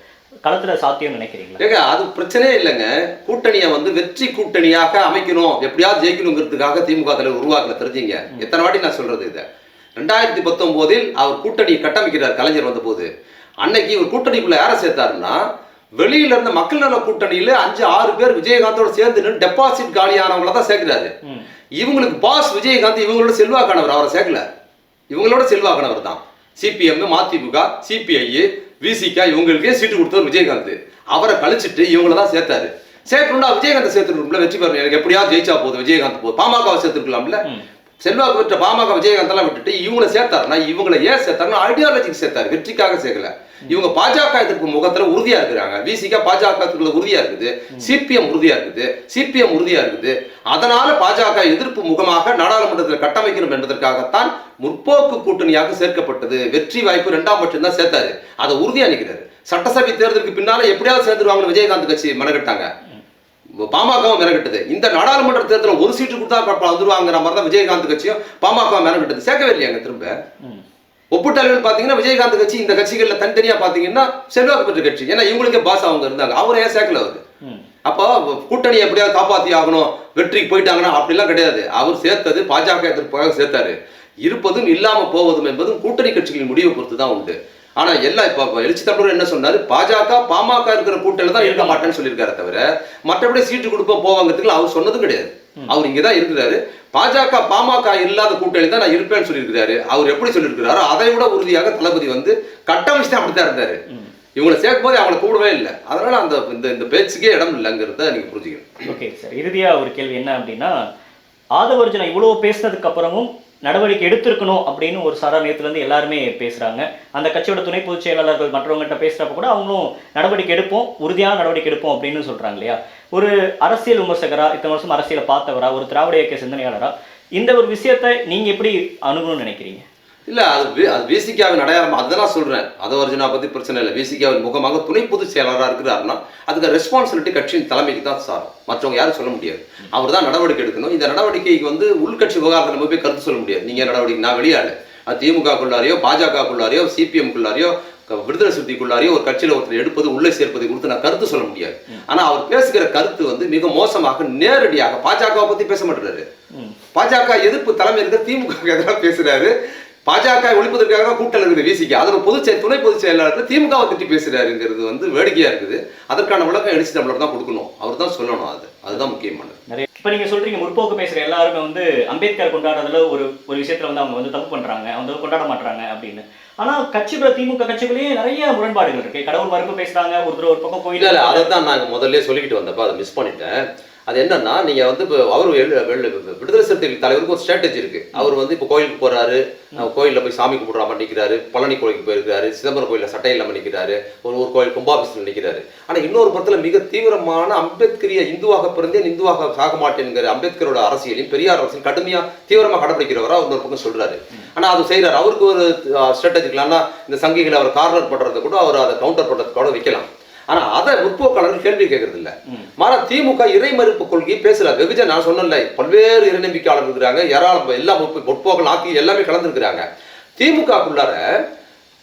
களத்துல சாத்தியம் நினைக்கிறீங்களா? ஏங்க அது பிரச்சனையே இல்லைங்க. கூட்டணியை வந்து வெற்றி கூட்டணியாக அமைக்கணும் எப்படியாவது ஜெயிக்கணுங்கிறதுக்காக திமுக தலைவர் உருவாக்கல தெரிஞ்சுங்க. எத்தனை வாட்டி நான் சொல்றது இதை? ரெண்டாயிரத்தி பத்தொன்பதில் அவர் கூட்டணி கட்டமைக்கிறார் கலைஞர் வந்தபோது. அன்னைக்கு இவர் கூட்டணிக்குள்ள யாரை சேர்த்தாருன்னா வெளியில இருந்த மக்கள் நல கூட்டணியில அஞ்சு ஆறு பேர் விஜயகாந்தோட சேர்ந்து டெபாசிட் காலியானவங்கள தான் சேர்க்கிறாரு. இவங்களுக்கு பாஸ் விஜயகாந்த் இவங்களோட செல்வாக்கானவர் அவரை சேர்க்கல. இவங்களோட செல்வாக்கானவர் தான். சிபிஎம் மதிமுக சிபிஐ விசிகா இவங்களுக்கே சீட்டு கொடுத்தவர் விஜயகாந்த். அவரை கழிச்சிட்டு இவங்கள தான் சேர்த்தாரு. சேர்க்கணும்னா விஜயகாந்த் சேர்த்துருக்கோம்ல வெற்றி பெறணும். எனக்கு எப்படியாவது ஜெயிச்சா போதும் விஜயகாந்த் போதும் பாமகவை சேர்த்துருக்கலாம்ல. செல்வாக்கு பெற்ற பாமக விஜயகாந்த் எல்லாம் விட்டுட்டு இவங்களை சேர்த்தாருன்னா இவங்களை ஏன் சேர்த்தாருன்னா ஐடியாலஜிக்கு சேர்த்தாரு. வெற்றிக்காக சேர்க்கல. இவங்க பாஜக எதிர்ப்பு முகத்துல உறுதியா இருக்கிறாங்க. விசிகா பாஜக உறுதியா இருக்குது. சிபிஎம் உறுதியா இருக்குது. சிபிஎம் உறுதியா இருக்குது. அதனால பாஜக எதிர்ப்பு முகமாக நாடாளுமன்றத்தில் கட்டமைக்கணும் என்பதற்காகத்தான் முற்போக்கு கூட்டணியாக சேர்க்கப்பட்டது. வெற்றி வாய்ப்பு இரண்டாம் பட்சம் தான் சேர்த்தாரு. அதை உறுதியா நிற்கிறாரு சட்டசபை தேர்தலுக்கு பின்னால எப்படியாவது சேர்ந்துருவாங்கன்னு விஜயகாந்த் கட்சி மனகட்டாங்க பாமகவும் மிரகட்டுது இந்த நாடாளுமன்ற தேர்தலில் ஒரு சீட்டு கொடுத்தா வந்துருவாங்கிற மாதிரி தான் விஜயகாந்த் கட்சியும் பாமக மிரகட்டுது சேர்க்கவே இல்லையாங்க திரும்ப? ஒப்புட்டாளர்கள் பார்த்தீங்கன்னா விஜயகாந்த் கட்சி இந்த கட்சிகளில் தனித்தனியா பார்த்தீங்கன்னா செல்வாக்கு பெற்ற கட்சி. ஏன்னா இவங்களுக்கே பாஸ் அவங்க இருந்தாங்க. அவரை ஏன் சேர்க்கல அவரு. அப்போ கூட்டணி எப்படியாவது காப்பாத்தி ஆகணும் வெற்றிக்கு போயிட்டாங்கன்னா அப்படிலாம் கிடையாது. அவர் சேர்த்தது பாஜக எதிர்ப்பாக சேர்த்தாரு. இருப்பதும் இல்லாம போவதும் என்பதும் கூட்டணி கட்சிகளின் முடிவை பொறுத்து தான் உண்டு. ஆனா எல்லாம் இப்ப எழுச்சி தமிழர் என்ன சொன்னாரு? பாஜக பாமக இருக்கிற கூட்டணியில தான் இருக்க மாட்டேன்னு சொல்லியிருக்காரு தவிர மற்றபடி சீட்டு கொடுப்போம் போவாங்கிறதுக்கு அவர் சொன்னதும் கிடையாது. அவர் இங்க தான் இருக்கிறாரு. பாஜக பாமக இல்லாத கூட்டணி தான் நான் இருப்பேன்னு சொல்லியிருக்கிறாரு. அவர் எப்படி சொல்லியிருக்கிறாரோ அதை விட உறுதியாக தளபதி வந்து கட்டமைச்சு அப்படித்தான் இருந்தாரு. ம். இவங்களை சேர்க்கும் போது அவங்களை கூடவே இல்லை. அதனால அந்த இந்த இந்த பேச்சுக்கே இடம் இல்லைங்கிறத நீங்க புரிஞ்சுக்கணும். Okay sir. இறுதியா ஒரு கேள்வி என்ன அப்படின்னா ஆதவர்ஜுனா இவ்வளவு பேசினதுக்கு அப்புறமும் நடவடிக்கை எடுத்திருக்கணும் அப்படின்னு ஒரு சாரா நேரத்துலேருந்து எல்லாருமே பேசுகிறாங்க அந்த கட்சியோட துணை பொதுச் செயலாளர்கள் மற்றவங்ககிட்ட பேசுகிறப்ப கூட அவங்களும் நடவடிக்கை எடுப்போம் உறுதியான நடவடிக்கை எடுப்போம் அப்படின்னு சொல்கிறாங்க இல்லையா? ஒரு அரசியல் விமர்சகரா இத்தனை வருஷம் அரசியலை பார்த்தவரா ஒரு திராவிட இயக்க சிந்தனையாளரா இந்த ஒரு விஷயத்தை நீங்கள் எப்படி அணுகணும்னு நினைக்கிறீங்க? இல்ல அது அது விசிகாவின் அடையாளம் அதுதான் சொல்றேன். அதவர்ஜுனா பத்தி பிரச்சனை இல்லை. விசிகாவின் முகமாக துணை பொதுச் செயலாளராக இருக்கிறாருன்னா அதுக்கு ரெஸ்பான்சிபிலிட்டி கட்சியின் தலைமைக்கு தான் சார் மற்றவங்க யாரும் சொல்ல முடியாது. அவர் தான் நடவடிக்கை எடுக்கணும். இந்த நடவடிக்கைக்கு வந்து உள்கட்சி விவகாரத்தில் நம்ம போய் கருத்து சொல்ல முடியாது. நீங்க நடவடிக்கை நான் வெளியாளு. அது திமுகக்குள்ளாரையோ பாஜகக்குள்ளாரையோ சிபிஎம்குள்ளாரையோ விடுதலை சிறுத்தைக்குள்ளாரையோ ஒரு கட்சியில ஒருத்தர் எடுப்பது உள்ளே சேர்ப்பதை குறித்து நான் கருத்து சொல்ல முடியாது. ஆனா அவர் பேசுகிற கருத்து வந்து மிக மோசமாக நேரடியாக பாஜகவை பத்தி பேச மாட்டாரு ம். பாஜக எதிர்ப்பு தலைமை இருக்க திமுக எதிராக பேசுறாரு. பாஜக ஒழிப்பதற்காக தான் கூட்டம் இருக்குது விசிக்கு. அதில் பொதுச் துணை பொதுச் செயலாளர் திமுகவை திட்டி பேசுறாருங்கிறது வந்து வேடிக்கையா இருக்குது. அதற்கான விளக்கம் எழுச்சி தமிழர் தான் கொடுக்கணும். அவர் தான் சொல்லணும் அது. அதுதான் முக்கியமானது. நிறைய இப்ப நீங்க சொல்றீங்க முற்போக்கு பேசுற எல்லாருமே வந்து அம்பேத்கர் கொண்டாடுறதுல ஒரு ஒரு விஷயத்துல வந்து அவங்க வந்து தப்பு பண்றாங்க. அவங்க கொண்டாட மாட்டாங்க அப்படின்னு. ஆனா கட்சிக்குள்ள திமுக கட்சிக்குள்ளேயே நிறைய முரண்பாடுகள் இருக்கு. கடவுள் மறுப்பு பேசுறாங்க ஒருத்தர் ஒரு பக்கம் கோயில் அதை தான் நான் முதல்ல சொல்லிக்கிட்டு வந்தப்ப அதை மிஸ் பண்ணிட்டேன். அது என்னன்னா நீங்க வந்து இப்போ அவர் விடுதலை சிறுத்தைகள் தலைவருக்கு ஒரு ஸ்ட்ராட்டஜி இருக்கு. அவர் வந்து இப்போ கோயிலுக்கு போறாரு. கோயில்ல போய் சாமி கும்பிடுறாம நிற்கிறாரு பழனி கோயிலுக்கு போயிருக்காரு. சிதம்பரம் கோயில்ல சட்டை இல்லாம நிற்கிறாரு ஒரு ஒரு கோயில் கும்பாபிஷத்தில் நிற்கிறாரு ஆனா இன்னொரு புறத்துல மிக தீவிரமான அம்பேத்கரிய இந்துவாக பிறந்தேன் இந்துவாக சாக மாட்டேங்கிற அம்பேத்கரோட அரசியலையும் பெரியார் அரசியல் கடுமையா தீவிரமா கடைபிடிக்கிறவரா இன்னொரு பக்கம் சொல்றாரு. ஆனா அது செய்யறாரு அவருக்கு ஒரு ஸ்ட்ராட்டஜிக்கலான இந்த சங்கிகளை அவர் கார்னர் பண்றதை கூட அவர் அதை கவுண்டர் பண்றதுக்கு கூட வைக்கலாம். ஆனா அதை முற்போக்காளர்கள் கேள்வி கேட்கறது இல்ல. மாறா திமுக இறை மறுப்பு கொள்கையை பேசல. வெகுஜன் நான் சொன்னேன்ல பல்வேறு இறைநம்பிக்கையாளர் இருக்கிறாங்க. ஏராளம் எல்லா முற்ப- முற்போக்கு நாத்தி எல்லாமே கலந்துருக்கிறாங்க. திமுகக்குள்ளார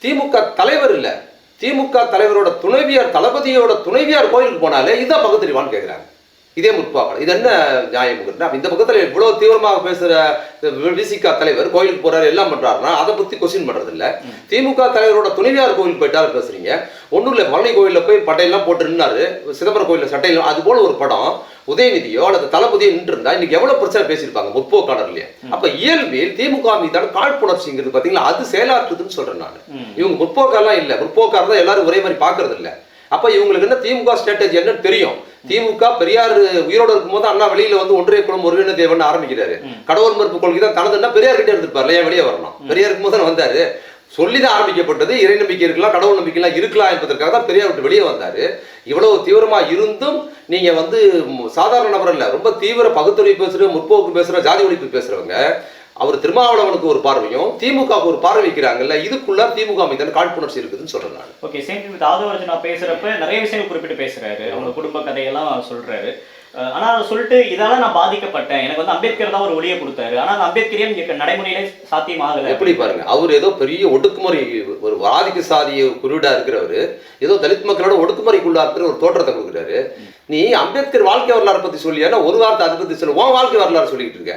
திமுக தலைவர் இல்ல. திமுக தலைவரோட துணைவியார் தளபதியோட துணைவியார் கோயிலுக்கு போனாலே இதான் பகுத்தறிவான்னு கேட்குறாங்க இதே முற்பாக்கள். இது என்ன நியாயம் இந்த பக்கத்துல இவ்வளவு தீவிரமாக பேசுற விசிகா தலைவர் கோயிலுக்கு போறாரு எல்லாம் பண்றாருன்னா அதை பத்தி கொஸ்டின் பண்றது இல்ல திமுக தலைவரோட துணைவியார் கோயிலுக்கு போயிட்டாரு பேசுறீங்க. ஒண்ணும் இல்ல பழனி கோயில்ல போய் பட்டையெல்லாம் போட்டு நின்னாரு. சிதம்பரம் கோயில்ல சட்டையில அது போல ஒரு படம். உதயநிதியோ அல்லது தளபதியோ நின்று இருந்தா இன்னைக்கு எவ்வளவு பிரச்சனை பேசியிருப்பாங்க முற்போக்காளர்லயே அப்ப இயல்பில் திமுக மீதான காழ்ப்புணர்ச்சிங்கிறது பாத்தீங்களா அது செயலாற்றுதுன்னு சொல்றேன் நான். இவங்க முற்போக்கெல்லாம் இல்ல. முற்போக்காக தான் எல்லாரும் ஒரே மாதிரி பாக்குறது இல்ல அப்ப இவங்களுக்கு என்ன திமுக ஸ்ட்ராட்டஜி என்னன்னு தெரியும். திமுக பெரியார் உயிரோட இருக்கும்போது அண்ணா வெளியில வந்து ஒன்றிய குளம் ஒருங்கிணை தேவன் ஆரம்பிக்கிறாரு. கடவுள் மறுப்பு கொள்கை தான் தனதுன்னா பெரியார் கிட்டே இருந்திருப்பாரு ஏன் வெளியே வரணும். பெரியார் இருக்கும்போது தானே வந்தாரு. சொல்லிதான் ஆரம்பிக்கப்பட்டது. இறை நம்பிக்கை இருக்கலாம் கடவுள் நம்பிக்கைலாம் இருக்கலாம் என்பதற்காக தான் பெரியார் விட்டு வெளியே வந்தாரு. இவ்வளவு தீவிரமா இருந்தும் நீங்க வந்து சாதாரண நபர் இல்ல ரொம்ப தீவிர பகுத்தறிவு பேசுற முற்போக்கு பேசுற ஜாதி ஒழிப்பு பேசுறவங்க அவர் திருமாவளவனுக்கு ஒரு பார்வையும் திமுகவுக்கு ஒரு பார்வை வைக்கிறாங்கல்ல இதுக்குள்ள திமுக மீதான காழ்ப்புணர்ச்சி இருக்குதுன்னு சொல்றேன் நான் ஓகே சேம் வித் ஆதவர்ஜுனா பேசுறப்ப நிறைய விஷயங்கள் குறிப்பிட்டு பேசுறாரு. அவங்க குடும்ப கதையெல்லாம் சொல்றாரு. அஹ் ஆனா அதை சொல்லிட்டு இதால நான் பாதிக்கப்பட்டேன். எனக்கு வந்து அம்பேத்கர் தான் ஒரு ஒளியை கொடுத்தாரு. ஆனா அந்த அம்பேத்கரியே இங்க நடைமுறையில சாத்தியமாகல எப்படி பாருங்க அவர் ஏதோ பெரிய ஒடுக்குமுறை ஒரு ஆதிக்க சாதிய குறியீடா இருக்கிறவரு ஏதோ தலித் மக்களோட ஒடுக்குமுறைக்குள்ளா இருக்கிற ஒரு தோற்றத்தை கொடுக்குறாரு. நீ அம்பேத்கர் வாழ்க்கை வரலாறு பத்தி சொல்லியானா ஒரு வார்த்தை அதை பத்தி சொல்லு. உன் வாழ்க்கை வரலாறு சொல்லிக்கிட்டு இருக்க.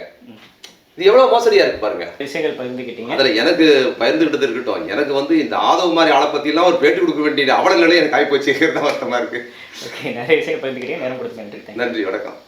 இது எவ்வளவு மோசடியா இருக்கு பாருங்க. விஷயங்கள் பகிர்ந்துக்கிட்டீங்க அதுல எனக்கு பயந்துகிட்டது இருக்கட்டும். எனக்கு வந்து இந்த ஆதவ மாதிரி ஆளை பத்தி எல்லாம் ஒரு பேட்டி கொடுக்க வேண்டிய அவல நிலையை எனக்கு ஆகி போச்சுங்கிறது தான் வருத்தமா இருக்கு. ஓகே நிறைய விஷயங்கள் பகிர்ந்துக்கிட்டீங்க நேரம் கொடுத்து நன்றி. நன்றி வணக்கம்.